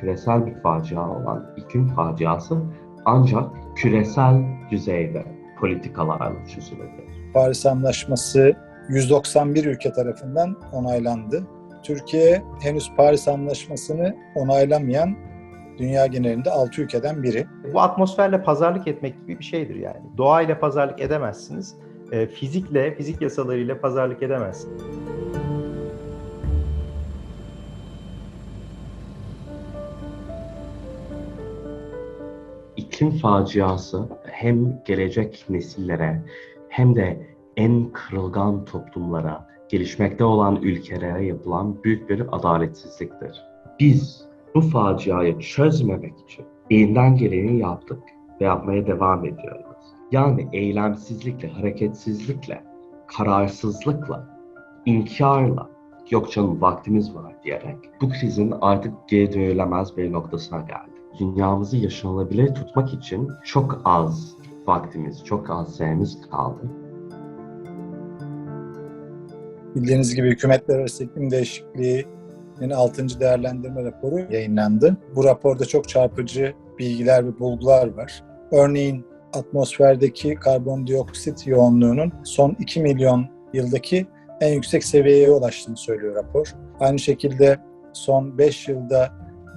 küresel bir facia olan iklim faciası ancak küresel düzeyde politikalarla çözülebilir. Paris Anlaşması 191 ülke tarafından onaylandı. Türkiye henüz Paris Anlaşması'nı onaylamayan dünya genelinde 6 ülkeden biri. Bu atmosferle pazarlık etmek gibi bir şeydir yani. Doğayla pazarlık edemezsiniz. E, fizikle, fizik yasalarıyla pazarlık edemezsiniz. İklim faciası hem gelecek nesillere hem de en kırılgan toplumlara, gelişmekte olan ülkelere yapılan büyük bir adaletsizliktir. Biz bu faciayı çözmemek için elinden geleni yaptık ve yapmaya devam ediyoruz. Yani eylemsizlikle, hareketsizlikle, kararsızlıkla, inkarla, yok canım vaktimiz var diyerek bu krizin artık geri dönülemez bir noktasına geldi. Dünyamızı yaşanılabilir tutmak için çok az vaktimiz, çok az süremiz kaldı. Bildiğiniz gibi hükümetler arası iklim değişikliğinin 6. değerlendirme raporu yayınlandı. Bu raporda çok çarpıcı bilgiler ve bulgular var. Örneğin atmosferdeki karbondioksit yoğunluğunun son 2 milyon yıldaki en yüksek seviyeye ulaştığını söylüyor rapor. Aynı şekilde son 5 yılda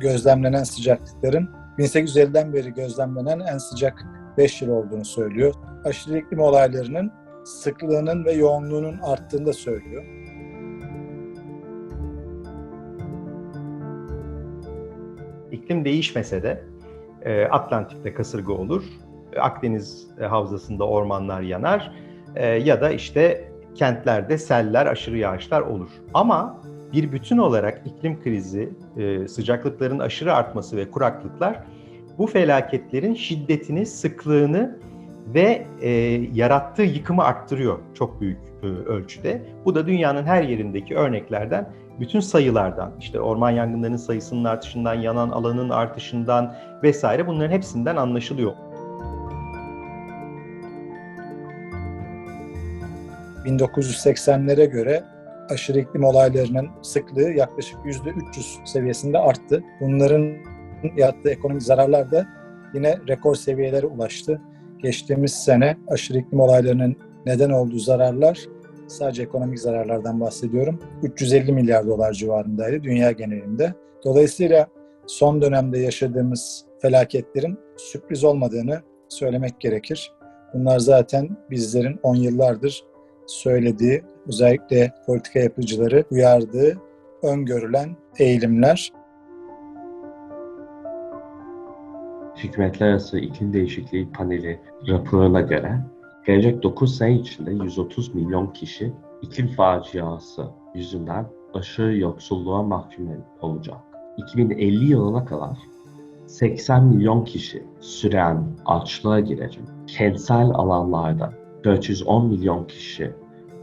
gözlemlenen sıcaklıkların 1850'den beri gözlemlenen en sıcak 5 yıl olduğunu söylüyor. Aşırı iklim olaylarının sıklığının ve yoğunluğunun arttığını da söylüyor. İklim değişmese de e, Atlantik'te kasırga olur, Akdeniz havzasında ormanlar yanar e, ya da işte kentlerde seller, aşırı yağışlar olur. Ama bir bütün olarak iklim krizi, sıcaklıkların aşırı artması ve kuraklıklar bu felaketlerin şiddetini, sıklığını ve e, yarattığı yıkımı arttırıyor çok büyük e, ölçüde. Bu da dünyanın her yerindeki örneklerden, bütün sayılardan, işte orman yangınlarının sayısının artışından, yanan alanın artışından vesaire bunların hepsinden anlaşılıyor. ...1980'lere göre aşırı iklim olaylarının sıklığı yaklaşık %300 seviyesinde arttı. Bunların yarattığı ekonomik zararlar da yine rekor seviyelere ulaştı. Geçtiğimiz sene aşırı iklim olaylarının neden olduğu zararlar sadece ekonomik zararlardan bahsediyorum. 350 milyar dolar civarındaydı dünya genelinde. Dolayısıyla son dönemde yaşadığımız felaketlerin sürpriz olmadığını söylemek gerekir. Bunlar zaten bizlerin 10 yıllardır söylediği, özellikle politika yapıcıları uyardığı, öngörülen eğilimler. Hükümetler Arası İklim Değişikliği Paneli raporuna göre gelecek 9 sene içinde 130 milyon kişi iklim faciası yüzünden aşırı yoksulluğa mahkum olacak. 2050 yılına kadar 80 milyon kişi süren açlığa girecek. Kentsel alanlarda 410 milyon kişi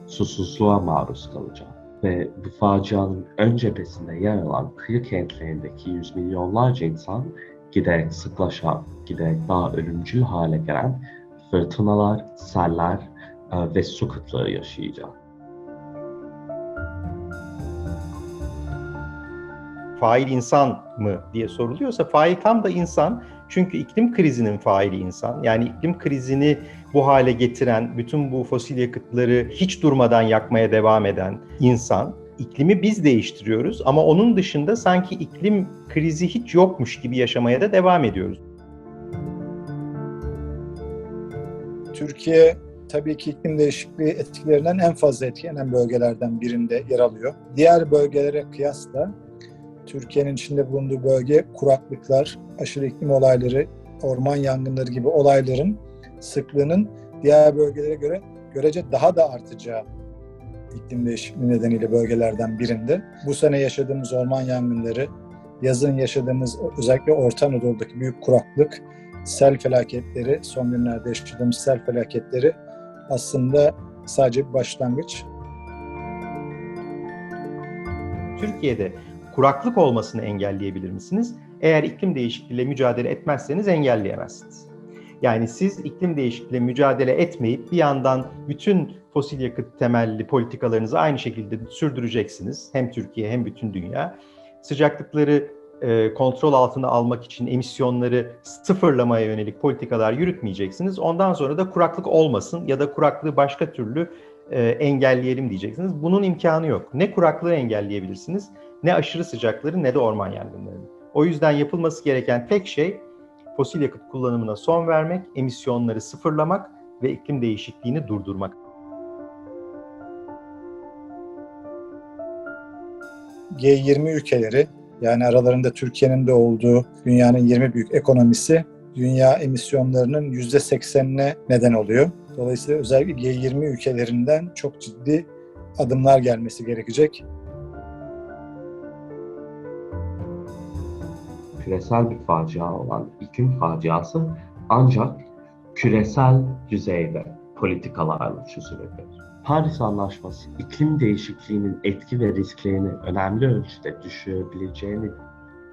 susuzluğa maruz kalacak. Ve bu facianın ön cephesinde yer alan kıyı kentlerindeki yüz milyonlarca insan giderek sıklaşan, giderek daha ölümcül hale gelen fırtınalar, seller e, ve su kıtlığı yaşayacak. Fail insan mı diye soruluyorsa fail tam da insan. Çünkü iklim krizinin faili insan. Yani iklim krizini bu hale getiren, bütün bu fosil yakıtları hiç durmadan yakmaya devam eden insan iklimi biz değiştiriyoruz ama onun dışında sanki iklim krizi hiç yokmuş gibi yaşamaya da devam ediyoruz. Türkiye tabii ki iklim değişikliği etkilerinden en fazla etkilenen bölgelerden birinde yer alıyor. Diğer bölgelere kıyasla Türkiye'nin içinde bulunduğu bölge kuraklıklar, aşırı iklim olayları, orman yangınları gibi olayların sıklığının diğer bölgelere göre görece daha da artacağı iklim değişikliği nedeniyle bölgelerden birinde. Bu sene yaşadığımız orman yangınları, yazın yaşadığımız özellikle Orta Anadolu'daki büyük kuraklık, sel felaketleri, son günlerde yaşadığımız sel felaketleri aslında sadece bir başlangıç. Türkiye'de kuraklık olmasını engelleyebilir misiniz? Eğer iklim değişikliğiyle mücadele etmezseniz engelleyemezsiniz. Yani siz iklim değişikliğiyle mücadele etmeyip bir yandan bütün fosil yakıt temelli politikalarınızı aynı şekilde sürdüreceksiniz. Hem Türkiye hem bütün dünya. Sıcaklıkları e, kontrol altına almak için emisyonları sıfırlamaya yönelik politikalar yürütmeyeceksiniz. Ondan sonra da kuraklık olmasın ya da kuraklığı başka türlü e, engelleyelim diyeceksiniz. Bunun imkanı yok. Ne kuraklığı engelleyebilirsiniz, ne aşırı sıcakları ne de orman yangınlarını. O yüzden yapılması gereken tek şey fosil yakıt kullanımına son vermek, emisyonları sıfırlamak ve iklim değişikliğini durdurmak. G20 ülkeleri yani aralarında Türkiye'nin de olduğu dünyanın 20 büyük ekonomisi dünya emisyonlarının %80'ine neden oluyor. Dolayısıyla özellikle G20 ülkelerinden çok ciddi adımlar gelmesi gerekecek. Küresel bir facia olan iklim faciası ancak küresel düzeyde politikalarla çözülebilir. Paris Anlaşması iklim değişikliğinin etki ve risklerini önemli ölçüde düşürebileceğini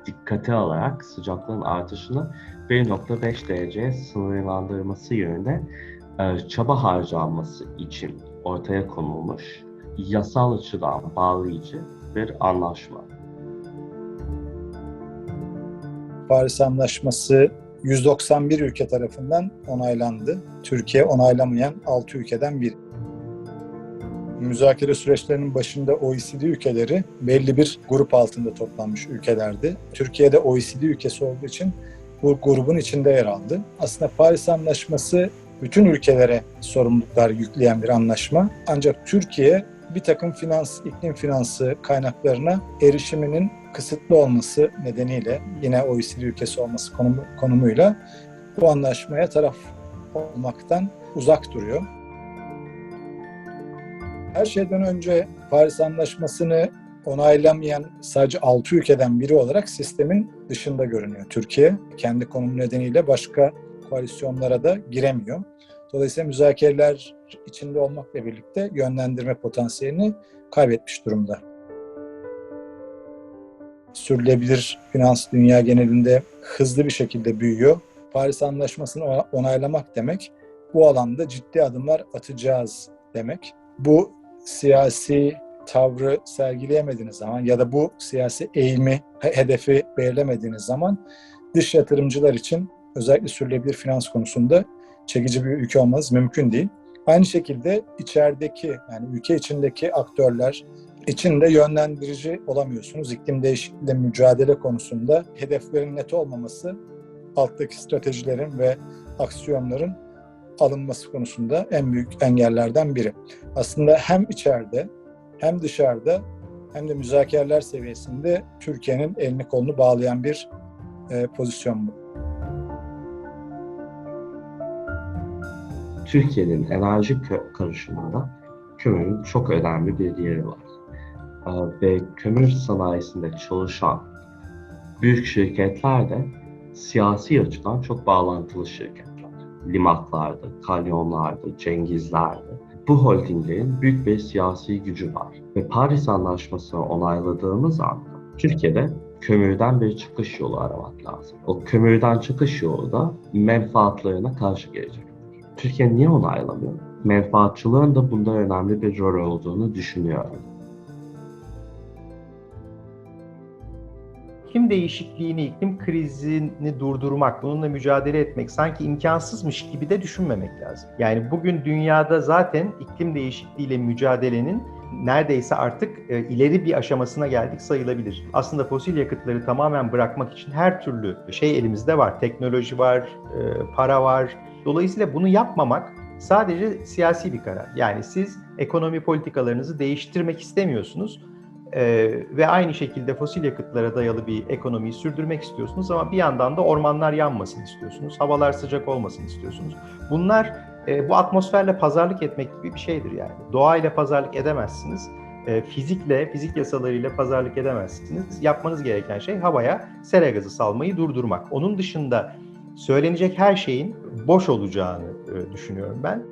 dikkate alarak sıcaklığın artışını 1.5 dereceye sınırlandırması yönünde e, çaba harcanması için ortaya konulmuş yasal açıdan bağlayıcı bir anlaşma. Paris Anlaşması 191 ülke tarafından onaylandı. Türkiye onaylamayan 6 ülkeden biri. Müzakere süreçlerinin başında OECD ülkeleri belli bir grup altında toplanmış ülkelerdi. Türkiye'de OECD ülkesi olduğu için bu grubun içinde yer aldı. Aslında Paris Anlaşması bütün ülkelere sorumluluklar yükleyen bir anlaşma. Ancak Türkiye bir takım finans, iklim finansı kaynaklarına erişiminin kısıtlı olması nedeniyle yine OECD ülkesi olması konumu, konumuyla bu anlaşmaya taraf olmaktan uzak duruyor. Her şeyden önce Paris Anlaşması'nı onaylamayan sadece 6 ülkeden biri olarak sistemin dışında görünüyor Türkiye. Kendi konumu nedeniyle başka koalisyonlara da giremiyor. Dolayısıyla müzakereler içinde olmakla birlikte yönlendirme potansiyelini kaybetmiş durumda. Sürdürülebilir finans dünya genelinde hızlı bir şekilde büyüyor. Paris Anlaşması'nı onaylamak demek bu alanda ciddi adımlar atacağız demek. Bu siyasi tavrı sergileyemediğiniz zaman ya da bu siyasi eğimi, hedefi belirlemediğiniz zaman dış yatırımcılar için özellikle sürdürülebilir finans konusunda çekici bir ülke olmanız mümkün değil. Aynı şekilde içerideki yani ülke içindeki aktörler için de yönlendirici olamıyorsunuz. İklim değişikliğiyle mücadele konusunda hedeflerin net olmaması alttaki stratejilerin ve aksiyonların alınması konusunda en büyük engellerden biri. Aslında hem içeride hem dışarıda hem de müzakereler seviyesinde Türkiye'nin elini kolunu bağlayan bir e, pozisyon bu. Türkiye'nin enerji karışımında kömürün çok önemli bir yeri var. Ve kömür sanayisinde çalışan büyük şirketler de siyasi açıdan çok bağlantılı şirketler. Limaklardı, Kalyonlardı, Cengizlerdi. Bu holdinglerin büyük bir siyasi gücü var. Ve Paris Anlaşması'nı onayladığımız anda Türkiye'de kömürden bir çıkış yolu aramak lazım. O kömürden çıkış yolu da menfaatlarına karşı gelecek. Türkiye niye onaylamıyor? Menfaatçılığın da bunda önemli bir rol olduğunu düşünüyorum. İklim değişikliğini, iklim krizini durdurmak, bununla mücadele etmek sanki imkansızmış gibi de düşünmemek lazım. Yani bugün dünyada zaten iklim değişikliğiyle mücadelenin neredeyse artık e, ileri bir aşamasına geldik sayılabilir. Aslında fosil yakıtları tamamen bırakmak için her türlü şey elimizde var. Teknoloji var, e, para var. Dolayısıyla bunu yapmamak sadece siyasi bir karar. Yani siz ekonomi politikalarınızı değiştirmek istemiyorsunuz ee, ve aynı şekilde fosil yakıtlara dayalı bir ekonomiyi sürdürmek istiyorsunuz ama bir yandan da ormanlar yanmasın istiyorsunuz, havalar sıcak olmasın istiyorsunuz. Bunlar e, bu atmosferle pazarlık etmek gibi bir şeydir yani. Doğayla pazarlık edemezsiniz, e, fizikle, fizik yasalarıyla pazarlık edemezsiniz. Yapmanız gereken şey havaya sera gazı salmayı durdurmak. Onun dışında söylenecek her şeyin boş olacağını e, düşünüyorum ben.